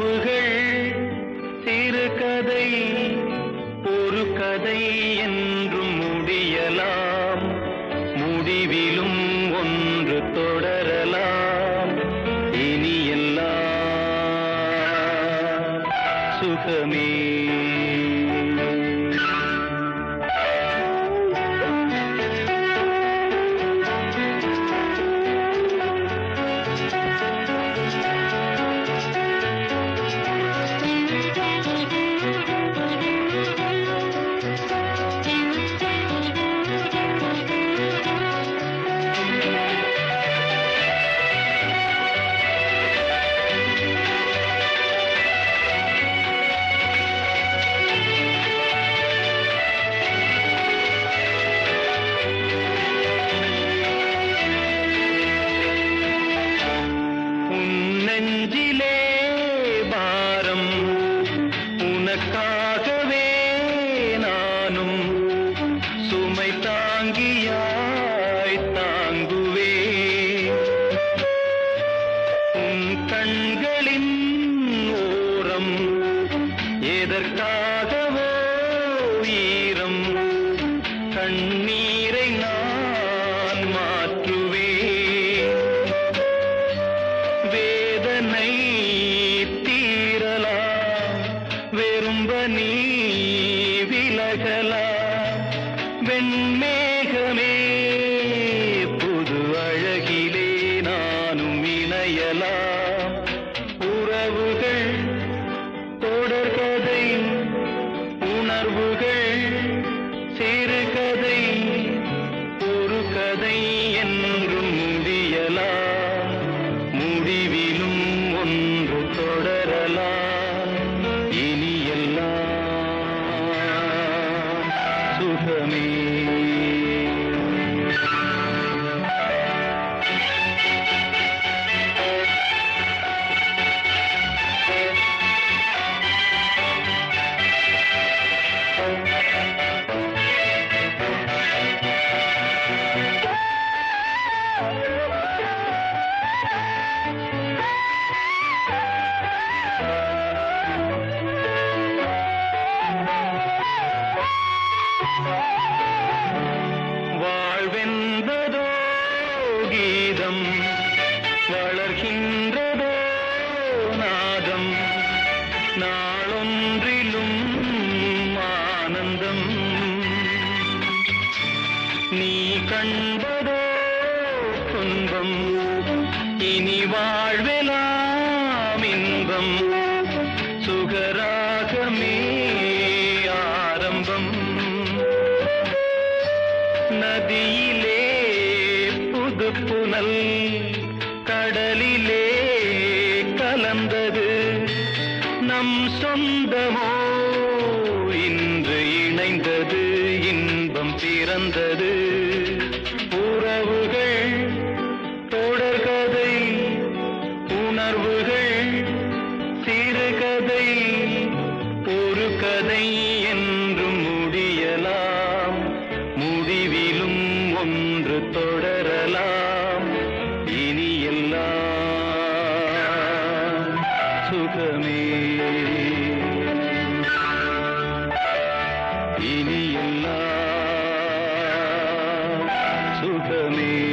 கனவுகள் சிறு கதை ஒரு கதை என்றும் முடியலாம். முடிவிலும் ஒன்று தொடரலாம். இனி எல்லாம் சுகமே. நெஞ்சிலே பாரம். உனக்காகவே நானும் சுமை தாங்கியாய் தாங்குவே உன் கண்களின் ஓரம் எதற்காகவோ ஈரம். கண்ணீரை நான் உணர்வுகள் சிறுகதை ஒரு கதை என்றும் முடியலாம். முடிவிலும் ஒன்று தொடரலாம். இனி எல்லாம் சுகமே. നാളൊന്നിലും ആനന്ദം. നീ കണ്ടതോ സ്വന്തം ഇനി വാഴ്വലാമിന്തം സുഖരാഗമേ ആരംഭം. നദിയിലെ പുതുപ്പുനൽ இணைந்தது இன்பம் பிறந்தது. உறவுகள் தொடர்கதை உணர்வுகள் சிறுகதை ஒரு கதை என்றும் முடியலாம். முடிவிலும் ஒன்று தொடரலாம். இனி எல்லாம் சுகமே. சுகமே